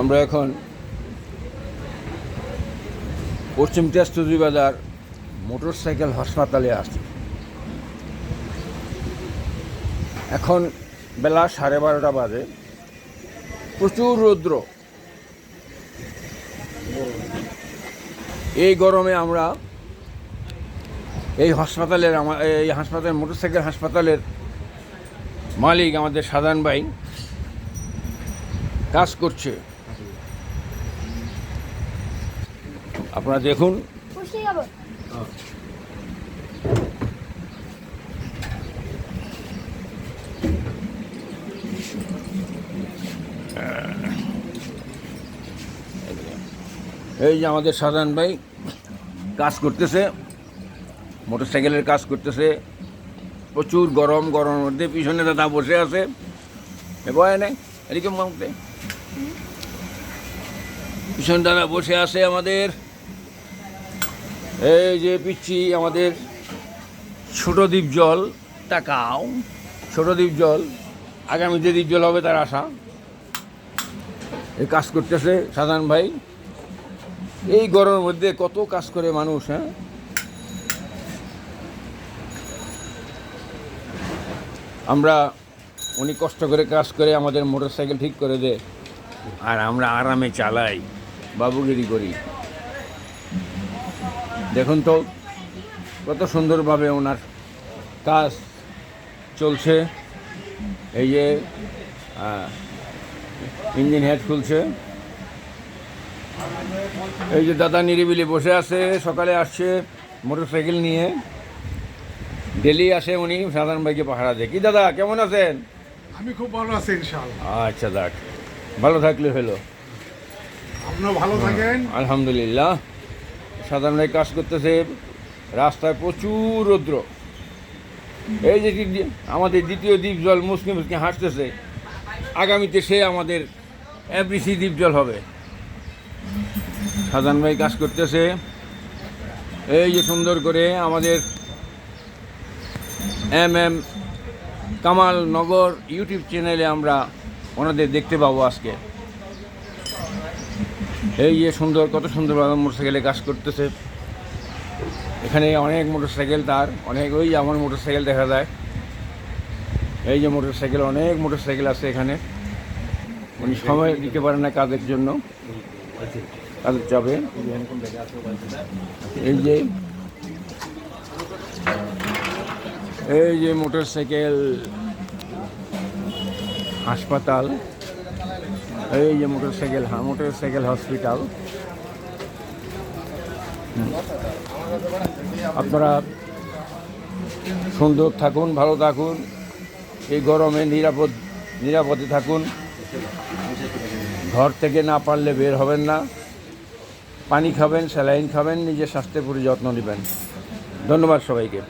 আমরা এখন পশ্চিম টেস্তুরি বাজার মোটরসাইকেল হাসপাতালে আসছি। এখন বেলা সাড়ে বারোটা বাজে। প্রচুর রৌদ্র। এই গরমে আমরা এই হাসপাতালের আমার এই হাসপাতাল মোটরসাইকেল হাসপাতালের মালিক আমাদের সাধারণ ভাই কাজ করছে। আপনারা দেখুন। এই যে আমাদের সাধারণ ভাই কাজ করতেছে মোটরসাইকেলের কাজ করতেছে। প্রচুর গরম গরমের মধ্যে পিছনে দাদা বসে আছে। বয় নাই এদিকে মামতে পিছনে দাদা বসে আছে আমাদের। এই যে পিচ্ছি, আমাদের ছোট দ্বীপ জল, তাকাও। ছোট দ্বীপ জল আগামীতে দ্বীপ জল হবে তার আশা। এই কাজ করতেছে সাধারণ ভাই। এই গরমের মধ্যে কত কাজ করে মানুষ হ্যাঁ? আমরা, উনি কষ্ট করে কাজ করে আমাদের মোটর সাইকেল ঠিক করে দে। আর আমরা আরামে চালাই, বাবুগিরি করি। দেখুন তো কত সুন্দরভাবে ওনার কাজ চলছে। এই যে ইঞ্জিন হেড খুলছে। এই যে দাদা নিরিবিলি বসে আছে সকালে আসছে মোটর সাইকেল নিয়ে। ডেলি আসে উনি সাধারণ ভাইকে পাহারা দেয়। কি দাদা কেমন আছেন? আমি খুব ভালো আছি ইনশাআল্লাহ। আচ্ছা দেখ ভালো থাকলে হলো। আপনিও ভালো থাকেন। আলহামদুলিল্লাহ। সাধারণ ভাই কাজ করতেছে, রাস্তায় প্রচুর রৌদ্র। এই যে আমাদের দ্বিতীয় দ্বীপ জল মুসলিম মুসলিম হাসতেছে, আগামীতে সে আমাদের এভরিসি দ্বীপ জল হবে। সাধারণ ভাই কাজ করতেছে, এই যে সুন্দর করে আমাদের M M Kamal Nagar YouTube চ্যানেলে আমরা ওনাদের দেখতে পাবো আজকে। এই যে সুন্দর, কত সুন্দরভাবে মোটরসাইকেলে কাজ করতেছে। এখানে অনেক মোটরসাইকেল তার, অনেক, ওই আমার মোটরসাইকেল দেখা যায়। এই যে মোটরসাইকেল, অনেক মোটরসাইকেল আছে এখানে। উনি সময় দিতে পারে না কাজের জন্য, কাজের চাপে। এই যে এই যে মোটরসাইকেল, হাসপাতাল। এই যে মোটরসাইকেল হ্যাঁ মোটরসাইকেল হসপিটাল আপনারা সুন্দর থাকুন, ভালো থাকুন, এই গরমে নিরাপদ, নিরাপদে থাকুন। ঘর থেকে না পারলে বের হবেন না। পানি খাবেন, স্যালাইন খাবেন, নিজের স্বাস্থ্যের প্রতি যত্ন নেবেন। ধন্যবাদ সবাইকে।